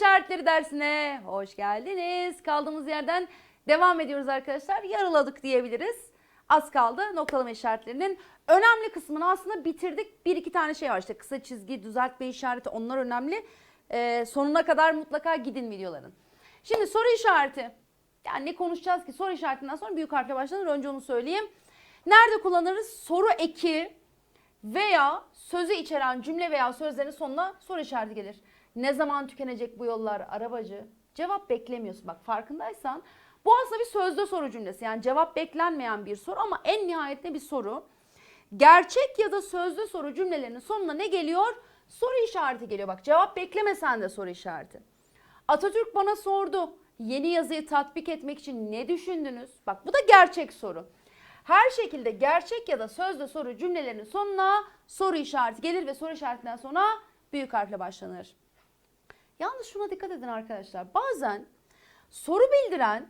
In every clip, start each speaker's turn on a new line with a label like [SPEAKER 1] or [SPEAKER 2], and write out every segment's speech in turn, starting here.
[SPEAKER 1] işaretleri dersine hoş geldiniz. Kaldığımız yerden devam ediyoruz arkadaşlar. Yarıladık diyebiliriz. Az kaldı noktalama işaretlerinin önemli kısmını aslında bitirdik. Bir iki tane şey var işte kısa çizgi, düzeltme işareti onlar önemli. Ee, sonuna kadar mutlaka gidin videoların. Şimdi soru işareti. Yani ne konuşacağız ki? Soru işaretinden sonra büyük harfle başlanır. Önce onu söyleyeyim. Nerede kullanırız? Soru eki veya sözü içeren cümle veya sözlerin sonuna soru işareti gelir. Ne zaman tükenecek bu yollar arabacı? Cevap beklemiyorsun. Bak farkındaysan bu aslında bir sözde soru cümlesi. Yani cevap beklenmeyen bir soru ama en nihayetinde bir soru. Gerçek ya da sözde soru cümlelerinin sonuna ne geliyor? Soru işareti geliyor. Bak cevap beklemesen de soru işareti. Atatürk bana sordu. Yeni yazıyı tatbik etmek için ne düşündünüz? Bak bu da gerçek soru. Her şekilde gerçek ya da sözde soru cümlelerinin sonuna soru işareti gelir ve soru işaretinden sonra büyük harfle başlanır. Yalnız şuna dikkat edin arkadaşlar. Bazen soru bildiren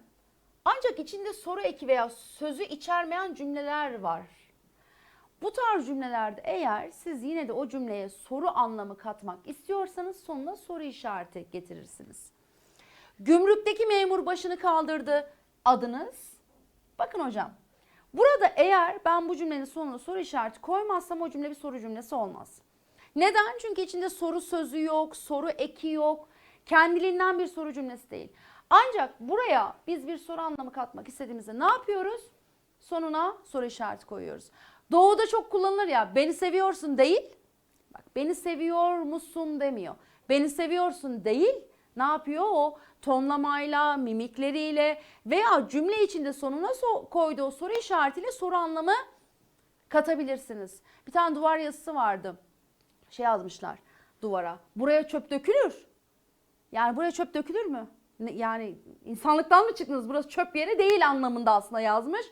[SPEAKER 1] ancak içinde soru eki veya sözü içermeyen cümleler var. Bu tarz cümlelerde eğer siz yine de o cümleye soru anlamı katmak istiyorsanız sonuna soru işareti getirirsiniz. Gümrükteki memur başını kaldırdı. Adınız? Bakın hocam. Burada eğer ben bu cümlenin sonuna soru işareti koymazsam o cümle bir soru cümlesi olmaz. Neden? Çünkü içinde soru sözü yok, soru eki yok. Kendiliğinden bir soru cümlesi değil. Ancak buraya biz bir soru anlamı katmak istediğimizde ne yapıyoruz? Sonuna soru işareti koyuyoruz. Doğuda çok kullanılır ya beni seviyorsun değil. Bak beni seviyor musun demiyor. Beni seviyorsun değil. Ne yapıyor o? Tonlamayla, mimikleriyle veya cümle içinde sonuna so- koyduğu soru işaretiyle soru anlamı katabilirsiniz. Bir tane duvar yazısı vardı. Şey yazmışlar duvara. Buraya çöp dökülür. Yani buraya çöp dökülür mü? Yani insanlıktan mı çıktınız? Burası çöp yeri değil anlamında aslında yazmış.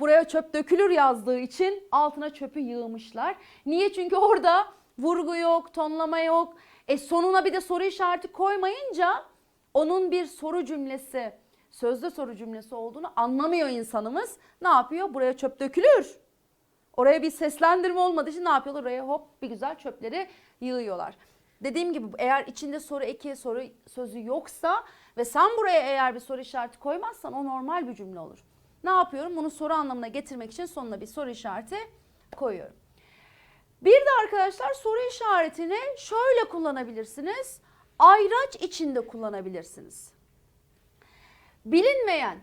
[SPEAKER 1] Buraya çöp dökülür yazdığı için altına çöpü yığmışlar. Niye? Çünkü orada vurgu yok, tonlama yok. E sonuna bir de soru işareti koymayınca onun bir soru cümlesi, sözde soru cümlesi olduğunu anlamıyor insanımız. Ne yapıyor? Buraya çöp dökülür. Oraya bir seslendirme olmadığı için ne yapıyorlar? Oraya hop bir güzel çöpleri yığıyorlar. Dediğim gibi eğer içinde soru eki, soru sözü yoksa ve sen buraya eğer bir soru işareti koymazsan o normal bir cümle olur. Ne yapıyorum? Bunu soru anlamına getirmek için sonuna bir soru işareti koyuyorum. Bir de arkadaşlar soru işaretini şöyle kullanabilirsiniz. Ayraç içinde kullanabilirsiniz. Bilinmeyen,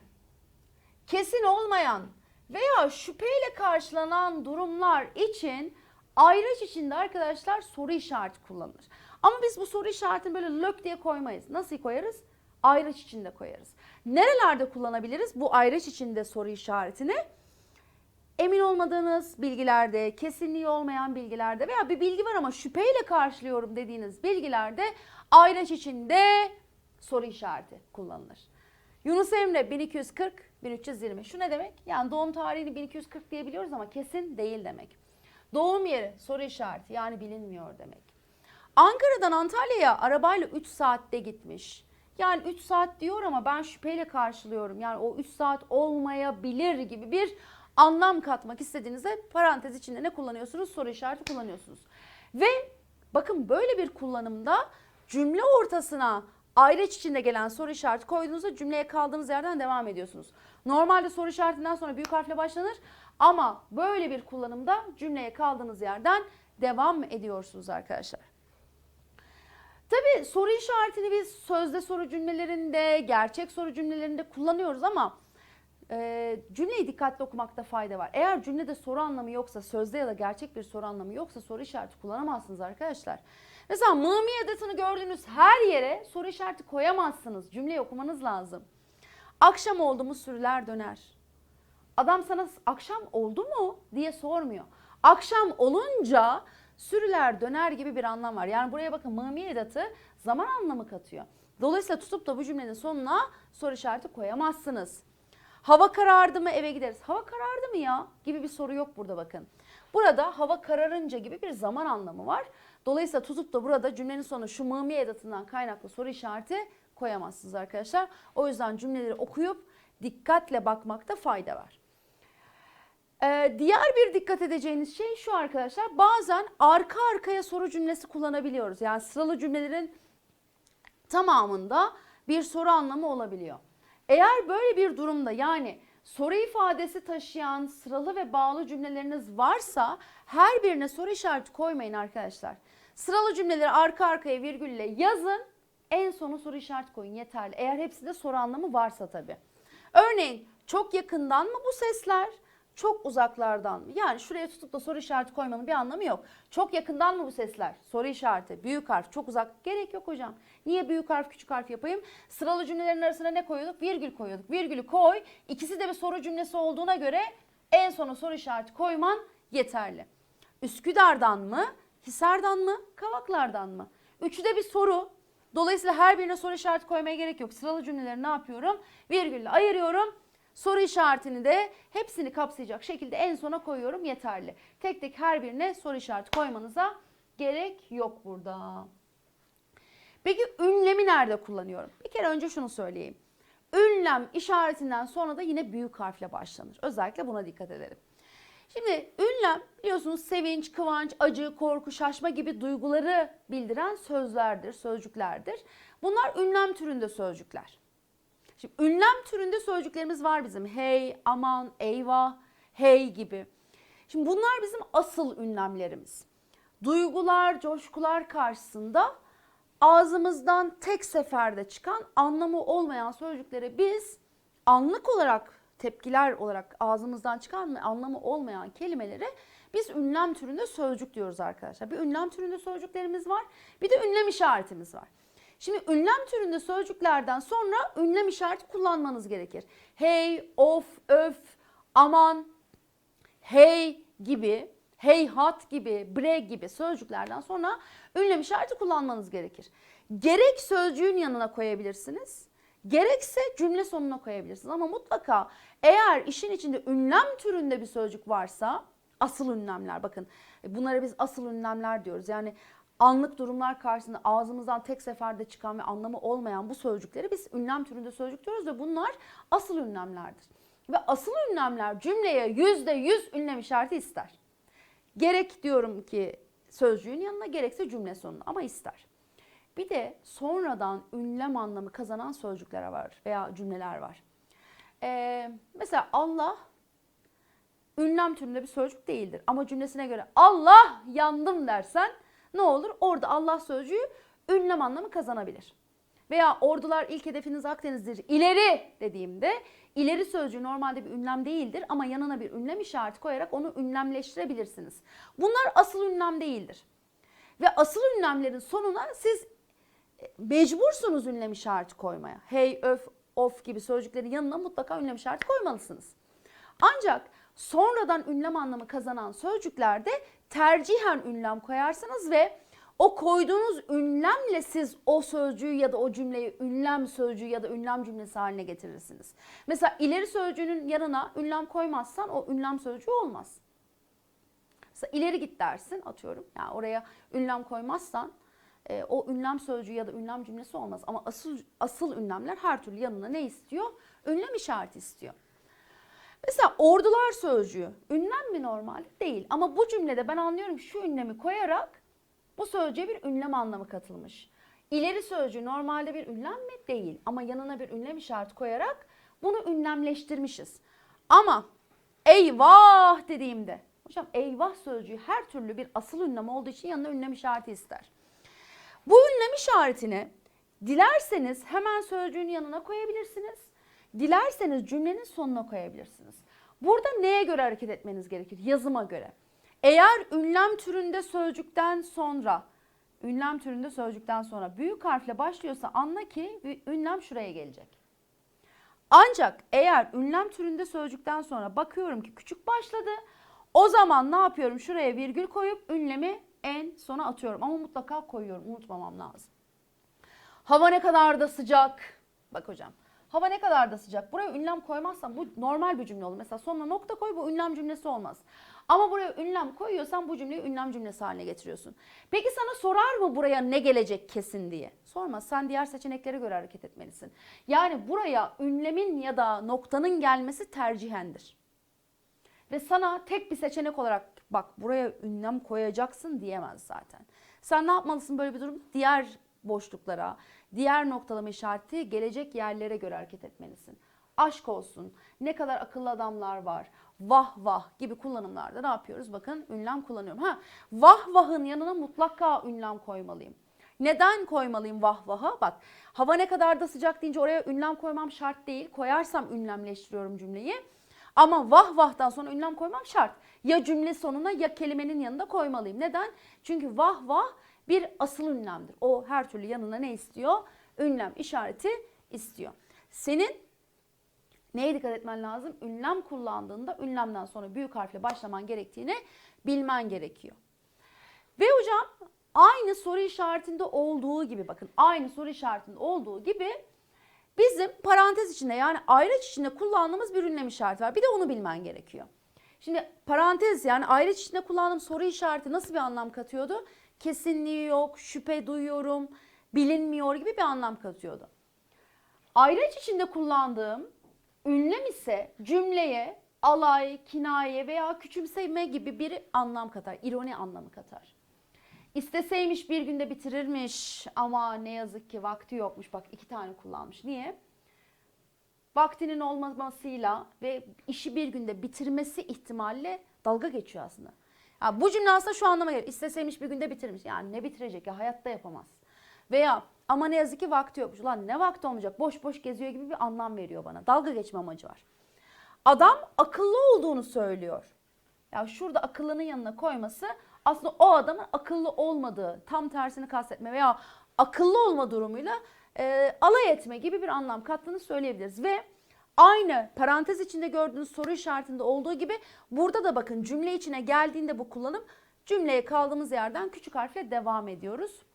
[SPEAKER 1] kesin olmayan veya şüpheyle karşılanan durumlar için ayraç içinde arkadaşlar soru işareti kullanılır. Ama biz bu soru işaretini böyle lök diye koymayız. Nasıl koyarız? Ayraç içinde koyarız. Nerelerde kullanabiliriz bu ayraç içinde soru işaretini? Emin olmadığınız bilgilerde, kesinliği olmayan bilgilerde veya bir bilgi var ama şüpheyle karşılıyorum dediğiniz bilgilerde ayraç içinde soru işareti kullanılır. Yunus Emre 1240 1320. Şu ne demek? Yani doğum tarihini 1240 diyebiliyoruz ama kesin değil demek. Doğum yeri soru işareti yani bilinmiyor demek. Ankara'dan Antalya'ya arabayla 3 saatte gitmiş. Yani 3 saat diyor ama ben şüpheyle karşılıyorum. Yani o 3 saat olmayabilir gibi bir anlam katmak istediğinizde parantez içinde ne kullanıyorsunuz? Soru işareti kullanıyorsunuz. Ve bakın böyle bir kullanımda cümle ortasına ayraç içinde gelen soru işareti koyduğunuzda cümleye kaldığınız yerden devam ediyorsunuz. Normalde soru işaretinden sonra büyük harfle başlanır ama böyle bir kullanımda cümleye kaldığınız yerden devam ediyorsunuz arkadaşlar. Tabii soru işaretini biz sözde soru cümlelerinde, gerçek soru cümlelerinde kullanıyoruz ama e, cümleyi dikkatli okumakta fayda var. Eğer cümlede soru anlamı yoksa, sözde ya da gerçek bir soru anlamı yoksa soru işareti kullanamazsınız arkadaşlar. Mesela mımi edatını gördüğünüz her yere soru işareti koyamazsınız. Cümleyi okumanız lazım. Akşam oldu mu sürüler döner. Adam sana akşam oldu mu diye sormuyor. Akşam olunca sürüler döner gibi bir anlam var. Yani buraya bakın mımi edatı zaman anlamı katıyor. Dolayısıyla tutup da bu cümlenin sonuna soru işareti koyamazsınız. Hava karardı mı eve gideriz. Hava karardı mı ya gibi bir soru yok burada bakın. Burada hava kararınca gibi bir zaman anlamı var. Dolayısıyla tutup da burada cümlenin sonu şu mımi edatından kaynaklı soru işareti koyamazsınız arkadaşlar. O yüzden cümleleri okuyup dikkatle bakmakta fayda var. Ee, diğer bir dikkat edeceğiniz şey şu arkadaşlar. Bazen arka arkaya soru cümlesi kullanabiliyoruz. Yani sıralı cümlelerin tamamında bir soru anlamı olabiliyor. Eğer böyle bir durumda yani soru ifadesi taşıyan sıralı ve bağlı cümleleriniz varsa her birine soru işareti koymayın arkadaşlar. Sıralı cümleleri arka arkaya virgülle yazın. En sona soru işareti koyun yeterli. Eğer hepsinde soru anlamı varsa tabii. Örneğin çok yakından mı bu sesler? Çok uzaklardan mı? Yani şuraya tutup da soru işareti koymanın bir anlamı yok. Çok yakından mı bu sesler? Soru işareti, büyük harf, çok uzak. Gerek yok hocam. Niye büyük harf, küçük harf yapayım? Sıralı cümlelerin arasına ne koyuyorduk? Virgül koyuyorduk. Virgülü koy. İkisi de bir soru cümlesi olduğuna göre en sona soru işareti koyman yeterli. Üsküdar'dan mı? Hisar'dan mı? Kavaklar'dan mı? Üçü de bir soru. Dolayısıyla her birine soru işareti koymaya gerek yok. Sıralı cümleleri ne yapıyorum? Virgülle ayırıyorum. Soru işaretini de hepsini kapsayacak şekilde en sona koyuyorum yeterli. Tek tek her birine soru işareti koymanıza gerek yok burada. Peki ünlemi nerede kullanıyorum? Bir kere önce şunu söyleyeyim. Ünlem işaretinden sonra da yine büyük harfle başlanır. Özellikle buna dikkat edelim. Şimdi ünlem biliyorsunuz sevinç, kıvanç, acı, korku, şaşma gibi duyguları bildiren sözlerdir, sözcüklerdir. Bunlar ünlem türünde sözcükler. Şimdi ünlem türünde sözcüklerimiz var bizim. Hey, aman, eyvah, hey gibi. Şimdi bunlar bizim asıl ünlemlerimiz. Duygular, coşkular karşısında ağzımızdan tek seferde çıkan anlamı olmayan sözcüklere biz anlık olarak tepkiler olarak ağzımızdan çıkan ve anlamı olmayan kelimelere biz ünlem türünde sözcük diyoruz arkadaşlar. Bir ünlem türünde sözcüklerimiz var. Bir de ünlem işaretimiz var. Şimdi ünlem türünde sözcüklerden sonra ünlem işareti kullanmanız gerekir. Hey, of, öf, aman, hey gibi, heyhat gibi, bre gibi sözcüklerden sonra ünlem işareti kullanmanız gerekir. Gerek sözcüğün yanına koyabilirsiniz, gerekse cümle sonuna koyabilirsiniz. Ama mutlaka eğer işin içinde ünlem türünde bir sözcük varsa, asıl ünlemler bakın bunlara biz asıl ünlemler diyoruz. Yani anlık durumlar karşısında ağzımızdan tek seferde çıkan ve anlamı olmayan bu sözcükleri biz ünlem türünde sözcük diyoruz ve bunlar asıl ünlemlerdir. Ve asıl ünlemler cümleye yüzde yüz ünlem işareti ister. Gerek diyorum ki sözcüğün yanına gerekse cümle sonuna ama ister. Bir de sonradan ünlem anlamı kazanan sözcükler var veya cümleler var. Ee, mesela Allah ünlem türünde bir sözcük değildir. Ama cümlesine göre Allah yandım dersen ne olur? Orada Allah sözcüğü ünlem anlamı kazanabilir. Veya ordular ilk hedefiniz Akdeniz'dir. İleri dediğimde ileri sözcüğü normalde bir ünlem değildir ama yanına bir ünlem işareti koyarak onu ünlemleştirebilirsiniz. Bunlar asıl ünlem değildir. Ve asıl ünlemlerin sonuna siz e, mecbursunuz ünlem işareti koymaya. Hey, öf, of gibi sözcüklerin yanına mutlaka ünlem işareti koymalısınız. Ancak sonradan ünlem anlamı kazanan sözcüklerde tercihen ünlem koyarsınız ve o koyduğunuz ünlemle siz o sözcüğü ya da o cümleyi ünlem sözcüğü ya da ünlem cümlesi haline getirirsiniz. Mesela ileri sözcüğünün yanına ünlem koymazsan o ünlem sözcüğü olmaz. Mesela ileri git dersin atıyorum. Yani oraya ünlem koymazsan e, o ünlem sözcüğü ya da ünlem cümlesi olmaz. Ama asıl asıl ünlemler her türlü yanına ne istiyor? Ünlem işareti istiyor. Mesela ordular sözcüğü ünlem mi normal? Değil. Ama bu cümlede ben anlıyorum şu ünlemi koyarak bu sözcüğe bir ünlem anlamı katılmış. İleri sözcüğü normalde bir ünlem mi? Değil. Ama yanına bir ünlem işareti koyarak bunu ünlemleştirmişiz. Ama eyvah dediğimde hocam eyvah sözcüğü her türlü bir asıl ünlem olduğu için yanına ünlem işareti ister. Ünlem işaretini dilerseniz hemen sözcüğün yanına koyabilirsiniz. Dilerseniz cümlenin sonuna koyabilirsiniz. Burada neye göre hareket etmeniz gerekir? Yazıma göre. Eğer ünlem türünde sözcükten sonra, ünlem türünde sözcükten sonra büyük harfle başlıyorsa anla ki ünlem şuraya gelecek. Ancak eğer ünlem türünde sözcükten sonra bakıyorum ki küçük başladı, o zaman ne yapıyorum? Şuraya virgül koyup ünlemi en sona atıyorum. Ama mutlaka koyuyorum, unutmamam lazım. Hava ne kadar da sıcak. Bak hocam. Hava ne kadar da sıcak. Buraya ünlem koymazsan bu normal bir cümle olur. Mesela sonuna nokta koy bu ünlem cümlesi olmaz. Ama buraya ünlem koyuyorsan bu cümleyi ünlem cümlesi haline getiriyorsun. Peki sana sorar mı buraya ne gelecek kesin diye? Sormaz. Sen diğer seçeneklere göre hareket etmelisin. Yani buraya ünlemin ya da noktanın gelmesi tercihendir. Ve sana tek bir seçenek olarak bak buraya ünlem koyacaksın diyemez zaten. Sen ne yapmalısın böyle bir durum? Diğer boşluklara, diğer noktalama işareti gelecek yerlere göre hareket etmelisin. Aşk olsun, ne kadar akıllı adamlar var, vah vah gibi kullanımlarda ne yapıyoruz? Bakın ünlem kullanıyorum. Ha, vah vahın yanına mutlaka ünlem koymalıyım. Neden koymalıyım vah vaha? Bak hava ne kadar da sıcak deyince oraya ünlem koymam şart değil. Koyarsam ünlemleştiriyorum cümleyi. Ama vah vahtan sonra ünlem koymam şart. Ya cümle sonuna ya kelimenin yanında koymalıyım. Neden? Çünkü vah vah bir asıl ünlemdir. O her türlü yanına ne istiyor? Ünlem işareti istiyor. Senin neye dikkat etmen lazım? Ünlem kullandığında ünlemden sonra büyük harfle başlaman gerektiğini bilmen gerekiyor. Ve hocam aynı soru işaretinde olduğu gibi bakın aynı soru işaretinde olduğu gibi bizim parantez içinde yani ayraç içinde kullandığımız bir ünlem işareti var. Bir de onu bilmen gerekiyor. Şimdi parantez yani ayraç içinde kullandığım soru işareti nasıl bir anlam katıyordu? Kesinliği yok, şüphe duyuyorum, bilinmiyor gibi bir anlam katıyordu. Ayraç içinde kullandığım ünlem ise cümleye alay, kinaye veya küçümseme gibi bir anlam katar, ironi anlamı katar. İsteseymiş bir günde bitirirmiş ama ne yazık ki vakti yokmuş. Bak iki tane kullanmış. Niye? Vaktinin olmamasıyla ve işi bir günde bitirmesi ihtimalle dalga geçiyor aslında. Ya bu cümle aslında şu anlama geliyor. İsteseymiş bir günde bitirmiş. Yani ne bitirecek ya hayatta yapamaz. Veya ama ne yazık ki vakti yokmuş. Ulan ne vakti olmayacak boş boş geziyor gibi bir anlam veriyor bana. Dalga geçme amacı var. Adam akıllı olduğunu söylüyor. Ya şurada akıllının yanına koyması aslında o adamın akıllı olmadığı, tam tersini kastetme veya akıllı olma durumuyla e, alay etme gibi bir anlam kattığını söyleyebiliriz. Ve aynı parantez içinde gördüğünüz soru işaretinde olduğu gibi burada da bakın cümle içine geldiğinde bu kullanım cümleye kaldığımız yerden küçük harfle devam ediyoruz.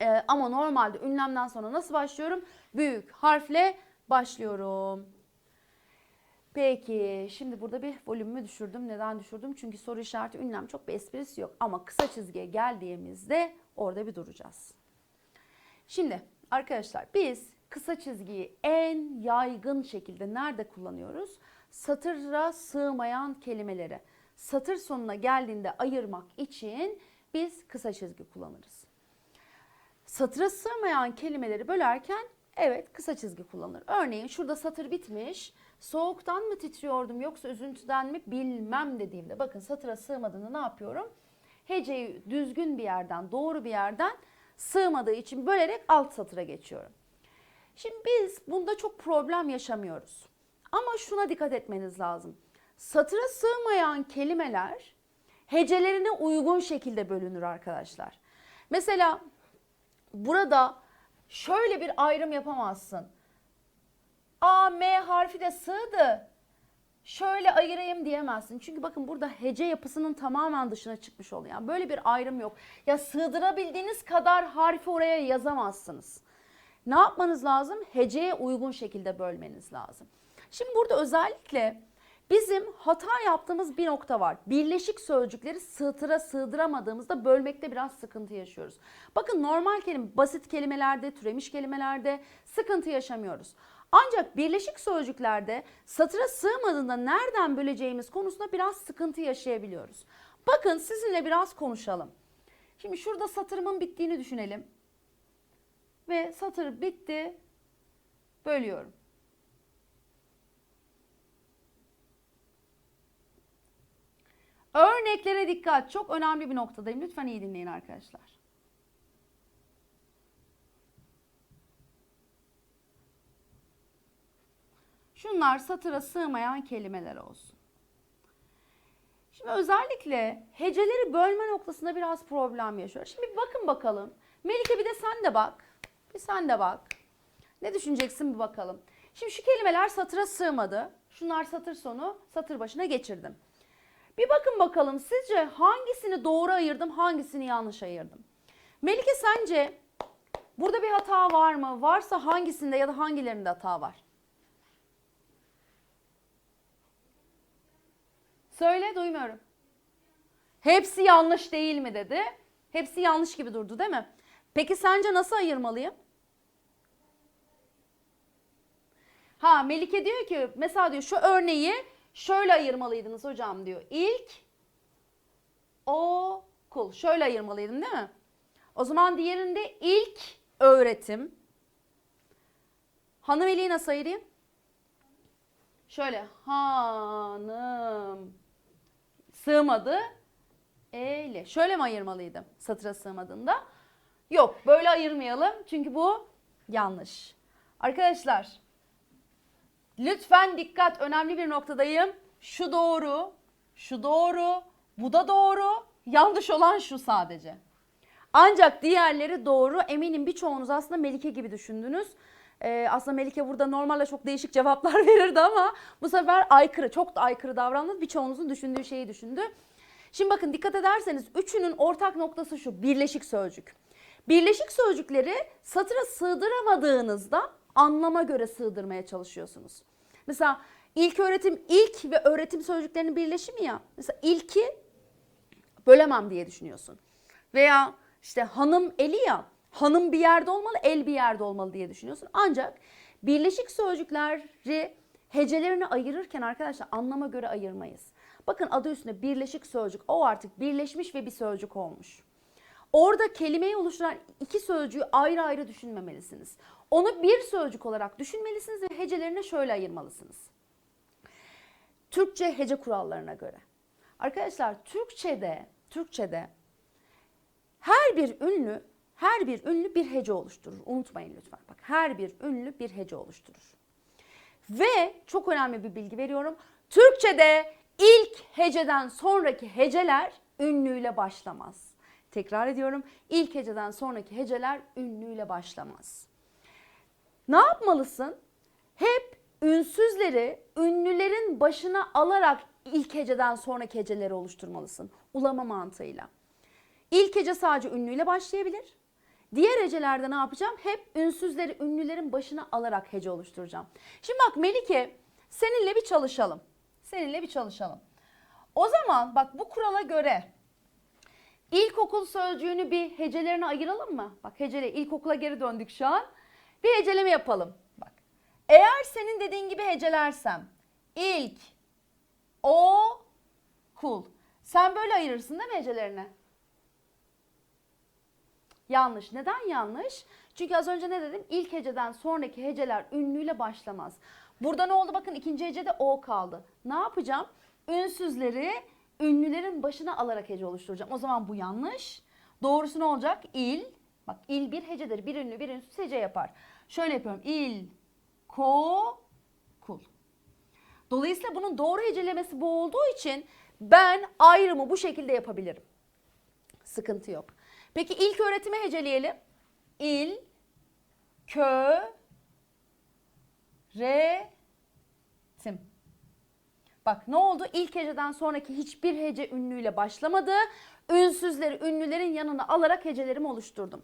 [SPEAKER 1] E, ama normalde ünlemden sonra nasıl başlıyorum? Büyük harfle başlıyorum. Peki şimdi burada bir volümümü düşürdüm. Neden düşürdüm? Çünkü soru işareti ünlem çok bir esprisi yok. Ama kısa çizgiye geldiğimizde orada bir duracağız. Şimdi arkadaşlar biz kısa çizgiyi en yaygın şekilde nerede kullanıyoruz? Satıra sığmayan kelimeleri satır sonuna geldiğinde ayırmak için biz kısa çizgi kullanırız. Satıra sığmayan kelimeleri bölerken evet kısa çizgi kullanılır. Örneğin şurada satır bitmiş. Soğuktan mı titriyordum yoksa üzüntüden mi bilmem dediğimde bakın satıra sığmadığını ne yapıyorum? Heceyi düzgün bir yerden, doğru bir yerden sığmadığı için bölerek alt satıra geçiyorum. Şimdi biz bunda çok problem yaşamıyoruz. Ama şuna dikkat etmeniz lazım. Satıra sığmayan kelimeler hecelerine uygun şekilde bölünür arkadaşlar. Mesela burada şöyle bir ayrım yapamazsın. A, M harfi de sığdı. Şöyle ayırayım diyemezsin. Çünkü bakın burada hece yapısının tamamen dışına çıkmış oluyor. Yani böyle bir ayrım yok. Ya sığdırabildiğiniz kadar harfi oraya yazamazsınız. Ne yapmanız lazım? Heceye uygun şekilde bölmeniz lazım. Şimdi burada özellikle bizim hata yaptığımız bir nokta var. Birleşik sözcükleri sığdıra sığdıramadığımızda bölmekte biraz sıkıntı yaşıyoruz. Bakın normal kelime, basit kelimelerde, türemiş kelimelerde sıkıntı yaşamıyoruz. Ancak birleşik sözcüklerde satıra sığmadığında nereden böleceğimiz konusunda biraz sıkıntı yaşayabiliyoruz. Bakın sizinle biraz konuşalım. Şimdi şurada satırımın bittiğini düşünelim. Ve satır bitti. Bölüyorum. Örneklere dikkat. Çok önemli bir noktadayım. Lütfen iyi dinleyin arkadaşlar. Şunlar satıra sığmayan kelimeler olsun. Şimdi özellikle heceleri bölme noktasında biraz problem yaşıyor. Şimdi bir bakın bakalım. Melike bir de sen de bak. Bir sen de bak. Ne düşüneceksin bir bakalım. Şimdi şu kelimeler satıra sığmadı. Şunlar satır sonu, satır başına geçirdim. Bir bakın bakalım sizce hangisini doğru ayırdım, hangisini yanlış ayırdım? Melike sence burada bir hata var mı? Varsa hangisinde ya da hangilerinde hata var? Söyle duymuyorum. Hepsi yanlış değil mi dedi. Hepsi yanlış gibi durdu değil mi? Peki sence nasıl ayırmalıyım? Ha Melike diyor ki mesela diyor şu örneği şöyle ayırmalıydınız hocam diyor. İlk okul şöyle ayırmalıydım değil mi? O zaman diğerinde ilk öğretim. Hanım eliği nasıl ayırayım? Şöyle hanım sığmadı ele. Şöyle mi ayırmalıydım satıra sığmadığında? Yok böyle ayırmayalım çünkü bu yanlış. Arkadaşlar lütfen dikkat önemli bir noktadayım. Şu doğru, şu doğru, bu da doğru. Yanlış olan şu sadece. Ancak diğerleri doğru. Eminim birçoğunuz aslında Melike gibi düşündünüz. Ee, aslında Melike burada normalde çok değişik cevaplar verirdi ama bu sefer aykırı, çok da aykırı davrandı. Birçoğunuzun düşündüğü şeyi düşündü. Şimdi bakın dikkat ederseniz üçünün ortak noktası şu birleşik sözcük. Birleşik sözcükleri satıra sığdıramadığınızda anlama göre sığdırmaya çalışıyorsunuz. Mesela ilk öğretim ilk ve öğretim sözcüklerinin birleşimi ya. Mesela ilki bölemem diye düşünüyorsun. Veya işte hanım eli ya hanım bir yerde olmalı el bir yerde olmalı diye düşünüyorsun. Ancak birleşik sözcükleri hecelerini ayırırken arkadaşlar anlama göre ayırmayız. Bakın adı üstünde birleşik sözcük o artık birleşmiş ve bir sözcük olmuş. Orada kelimeyi oluşturan iki sözcüğü ayrı ayrı düşünmemelisiniz. Onu bir sözcük olarak düşünmelisiniz ve hecelerini şöyle ayırmalısınız. Türkçe hece kurallarına göre. Arkadaşlar Türkçe'de Türkçe'de her bir ünlü her bir ünlü bir hece oluşturur. Unutmayın lütfen. Bak her bir ünlü bir hece oluşturur. Ve çok önemli bir bilgi veriyorum. Türkçe'de ilk heceden sonraki heceler ünlüyle başlamaz. Tekrar ediyorum. İlk heceden sonraki heceler ünlüyle başlamaz. Ne yapmalısın? Hep ünsüzleri ünlülerin başına alarak ilk heceden sonraki heceleri oluşturmalısın. Ulama mantığıyla. İlk hece sadece ünlüyle başlayabilir. Diğer hecelerde ne yapacağım? Hep ünsüzleri ünlülerin başına alarak hece oluşturacağım. Şimdi bak Melike seninle bir çalışalım. Seninle bir çalışalım. O zaman bak bu kurala göre ilkokul sözcüğünü bir hecelerine ayıralım mı? Bak hecele ilkokula geri döndük şu an. Bir heceleme yapalım. Bak. Eğer senin dediğin gibi hecelersem ilk o kul. Sen böyle ayırırsın değil mi hecelerini? Yanlış. Neden yanlış? Çünkü az önce ne dedim? İlk heceden sonraki heceler ünlüyle başlamaz. Burada ne oldu? Bakın ikinci hecede o kaldı. Ne yapacağım? Ünsüzleri ünlülerin başına alarak hece oluşturacağım. O zaman bu yanlış. Doğrusu ne olacak? İl. Bak il bir hecedir. Bir ünlü bir ünsüz hece yapar. Şöyle yapıyorum. İl, ko, kul. Dolayısıyla bunun doğru hecelemesi bu olduğu için ben ayrımı bu şekilde yapabilirim. Sıkıntı yok. Peki ilk öğretimi heceleyelim. İl, kö, re, tim. Bak ne oldu? İlk heceden sonraki hiçbir hece ünlüyle başlamadı. Ünsüzleri ünlülerin yanına alarak hecelerimi oluşturdum.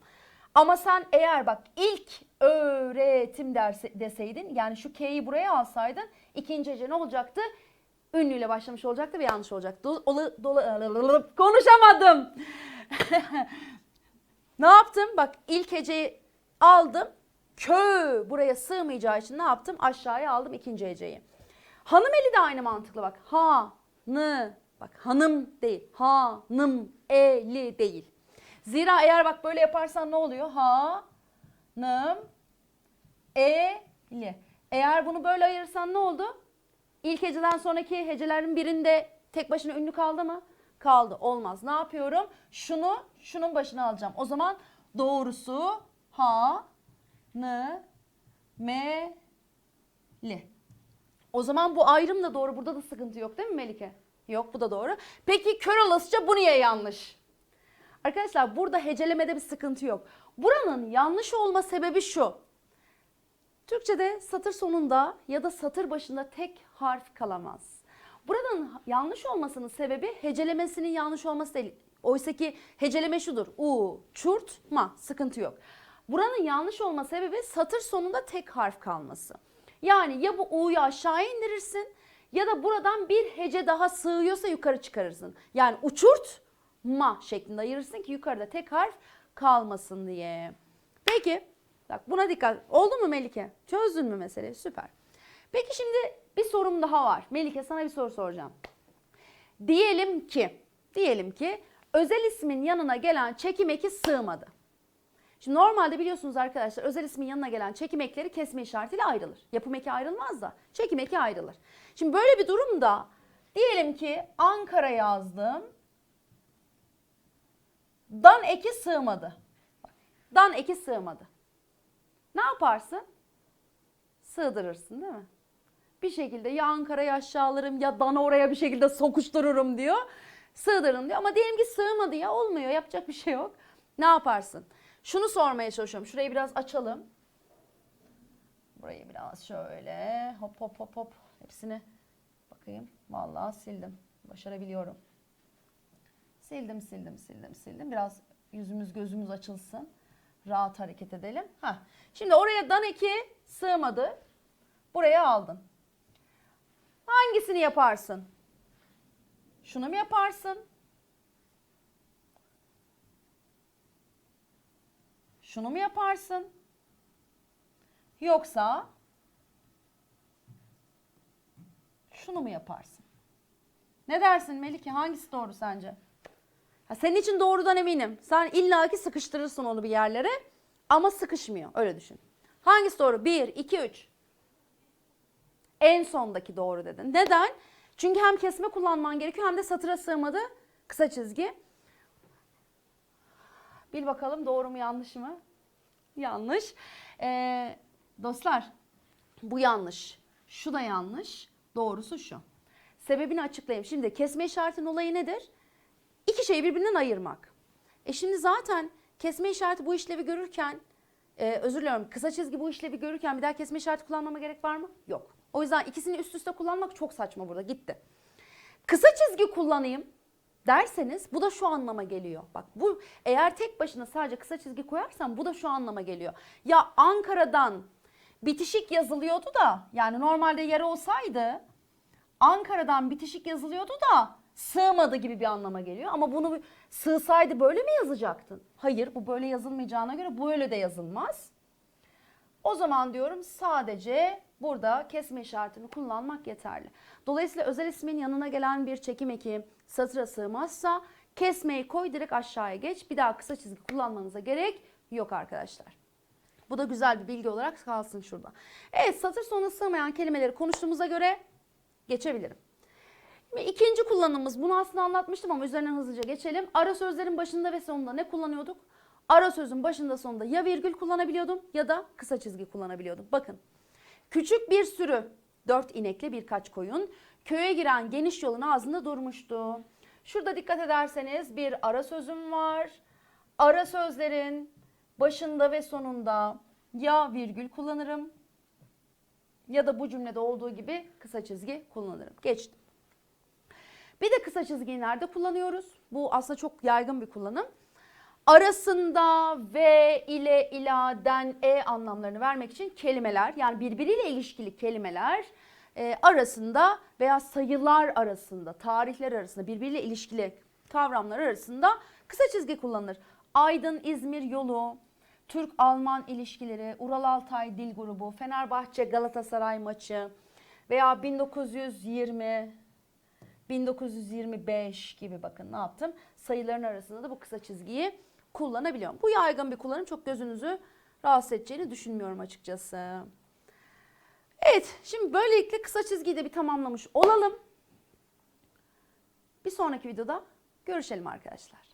[SPEAKER 1] Ama sen eğer bak ilk öğretim dersi deseydin yani şu K'yi buraya alsaydın ikinci hece ne olacaktı? Ünlüyle başlamış olacaktı ve yanlış olacaktı. Dolu, dolu, konuşamadım. ne yaptım? Bak ilk heceyi aldım. Kö buraya sığmayacağı için ne yaptım? Aşağıya aldım ikinci heceyi. Hanım eli de aynı mantıklı bak. Ha, nı. Bak hanım değil. Ha, nım, eli değil. Zira eğer bak böyle yaparsan ne oluyor? Ha, nım, e, li. Eğer bunu böyle ayırırsan ne oldu? İlk heceden sonraki hecelerin birinde tek başına ünlü kaldı mı? Kaldı. Olmaz. Ne yapıyorum? Şunu şunun başına alacağım. O zaman doğrusu ha, nı, me, li. O zaman bu ayrım da doğru. Burada da sıkıntı yok değil mi Melike? Yok bu da doğru. Peki kör olasıca bu niye yanlış? Arkadaşlar burada hecelemede bir sıkıntı yok. Buranın yanlış olma sebebi şu. Türkçede satır sonunda ya da satır başında tek harf kalamaz. Buranın yanlış olmasının sebebi hecelemesinin yanlış olması değil. Oysa ki heceleme şudur. U, çurt, ma. Sıkıntı yok. Buranın yanlış olma sebebi satır sonunda tek harf kalması. Yani ya bu u'yu aşağı indirirsin ya da buradan bir hece daha sığıyorsa yukarı çıkarırsın. Yani uçurt ma şeklinde ayırırsın ki yukarıda tek harf kalmasın diye. Peki bak buna dikkat. Oldu mu Melike? Çözdün mü meseleyi? Süper. Peki şimdi bir sorum daha var. Melike sana bir soru soracağım. Diyelim ki, diyelim ki özel ismin yanına gelen çekim eki sığmadı. Şimdi normalde biliyorsunuz arkadaşlar özel ismin yanına gelen çekim ekleri kesme işaretiyle ayrılır. Yapım eki ayrılmaz da çekim eki ayrılır. Şimdi böyle bir durumda diyelim ki Ankara yazdım. Dan eki sığmadı. Dan eki sığmadı. Ne yaparsın? Sığdırırsın değil mi? Bir şekilde ya Ankara'yı aşağılarım ya Dan'ı oraya bir şekilde sokuştururum diyor. Sığdırın diyor ama diyelim ki sığmadı ya olmuyor yapacak bir şey yok. Ne yaparsın? Şunu sormaya çalışıyorum. Şurayı biraz açalım. Burayı biraz şöyle hop hop hop hop hepsini bakayım. Vallahi sildim. Başarabiliyorum. Sildim sildim sildim sildim. Biraz yüzümüz gözümüz açılsın. Rahat hareket edelim. Heh. Şimdi oraya dan eki sığmadı. Buraya aldın. Hangisini yaparsın? Şunu mu yaparsın? Şunu mu yaparsın? Yoksa şunu mu yaparsın? Ne dersin Melike? Hangisi doğru sence? Ha, senin için doğrudan eminim. Sen illaki sıkıştırırsın onu bir yerlere ama sıkışmıyor. Öyle düşün. Hangisi doğru? 1, 2, 3. En sondaki doğru dedin. Neden? Çünkü hem kesme kullanman gerekiyor hem de satıra sığmadı kısa çizgi. Bil bakalım doğru mu yanlış mı? Yanlış. Ee, dostlar bu yanlış. Şu da yanlış. Doğrusu şu. Sebebini açıklayayım. Şimdi kesme işaretinin olayı nedir? İki şeyi birbirinden ayırmak. E şimdi zaten kesme işareti bu işlevi görürken, e, özür diliyorum kısa çizgi bu işlevi görürken bir daha kesme işareti kullanmama gerek var mı? Yok. O yüzden ikisini üst üste kullanmak çok saçma burada gitti. Kısa çizgi kullanayım derseniz bu da şu anlama geliyor. Bak bu eğer tek başına sadece kısa çizgi koyarsam bu da şu anlama geliyor. Ya Ankara'dan bitişik yazılıyordu da yani normalde yer olsaydı Ankara'dan bitişik yazılıyordu da sığmadı gibi bir anlama geliyor. Ama bunu sığsaydı böyle mi yazacaktın? Hayır bu böyle yazılmayacağına göre böyle de yazılmaz. O zaman diyorum sadece burada kesme işaretini kullanmak yeterli. Dolayısıyla özel ismin yanına gelen bir çekim eki satıra sığmazsa kesmeyi koy direkt aşağıya geç. Bir daha kısa çizgi kullanmanıza gerek yok arkadaşlar. Bu da güzel bir bilgi olarak kalsın şurada. Evet satır sonuna sığmayan kelimeleri konuştuğumuza göre geçebilirim. Ve ikinci kullanımımız bunu aslında anlatmıştım ama üzerinden hızlıca geçelim. Ara sözlerin başında ve sonunda ne kullanıyorduk? Ara sözün başında sonunda ya virgül kullanabiliyordum ya da kısa çizgi kullanabiliyordum. Bakın küçük bir sürü dört inekle birkaç koyun köye giren geniş yolun ağzında durmuştu. Şurada dikkat ederseniz bir ara sözüm var. Ara sözlerin başında ve sonunda ya virgül kullanırım ya da bu cümlede olduğu gibi kısa çizgi kullanırım. Geçtim. Bir de kısa çizgiyi nerede kullanıyoruz? Bu aslında çok yaygın bir kullanım. Arasında ve ile, ila, den, e anlamlarını vermek için kelimeler yani birbiriyle ilişkili kelimeler e, arasında veya sayılar arasında, tarihler arasında birbiriyle ilişkili kavramlar arasında kısa çizgi kullanılır. Aydın İzmir yolu, Türk-Alman ilişkileri, Ural-Altay dil grubu, Fenerbahçe Galatasaray maçı veya 1920 1925 gibi bakın ne yaptım? Sayıların arasında da bu kısa çizgiyi kullanabiliyorum. Bu yaygın bir kullanım çok gözünüzü rahatsız edeceğini düşünmüyorum açıkçası. Evet şimdi böylelikle kısa çizgiyi de bir tamamlamış olalım. Bir sonraki videoda görüşelim arkadaşlar.